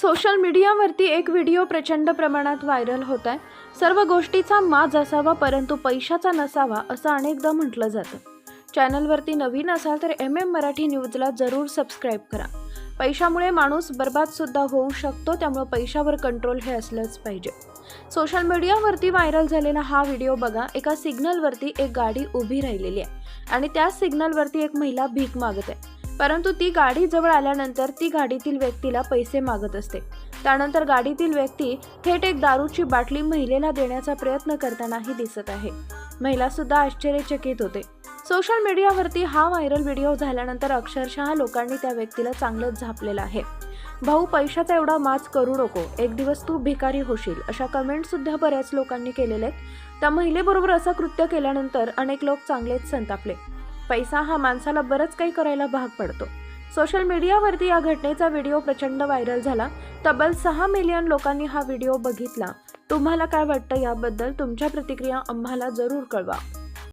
Social मीडियावरती एक video प्रचंड प्रमाणात व्हायरल होत आहे सर्व गोष्टीचा माज असावा परंतु पैशाचा नसावा असं अनेकदा म्हटलं जातं. चॅनलवरती नवीन असाल तर एम एम मराठी न्यूजला जरूर सबस्क्राईब करा. पैशामुळे माणूस बर्बादसुद्धा होऊ शकतो त्यामुळे पैशावर कंट्रोल हे असलंच पाहिजे. सोशल मीडियावरती व्हायरल झालेला हा व्हिडिओ बघा एका सिग्नलवरती एक गाडी उभी राहिलेली आहे. आणि त्याच सिग्नलवरती एक महिला भीक मागत आहे. परंतु ती गाडी जवळ आल्यानंतर ती गाडीतील व्यक्तीला पैसे मागत असते. त्यानंतर गाडीतील व्यक्ती थेट एक दारूची बाटली महिलेला देण्याचा प्रयत्न करतानाही दिसत आहे. महिला सुद्धा आश्चर्यचकित होते. सोशल मीडियावरती हा व्हायरल व्हिडिओ झाल्यानंतर अक्षरशः लोकांनी त्या व्यक्तीला चांगलंच झापलेलं आहे. भाऊ पैशाचा एवढा माच करू नको. एक दिवस तू भिकारी होशील. अशा कमेंट सुद्धा बऱ्याच लोकांनी केलेल्या आहेत. त्या महिलेबरोबर असं कृत्य केल्यानंतर अनेक लोक चांगलेच संतापले. पैसा हा माणसाला बरंच काही करायला भाग पडतो. सोशल मीडियावरती या घटनेचा व्हिडिओ प्रचंड व्हायरल झाला. तब्बल सहा मिलियन लोकांनी हा व्हिडिओ बघितला. तुम्हाला काय वाटतं याबद्दल तुमच्या प्रतिक्रिया आम्हाला जरूर कळवा.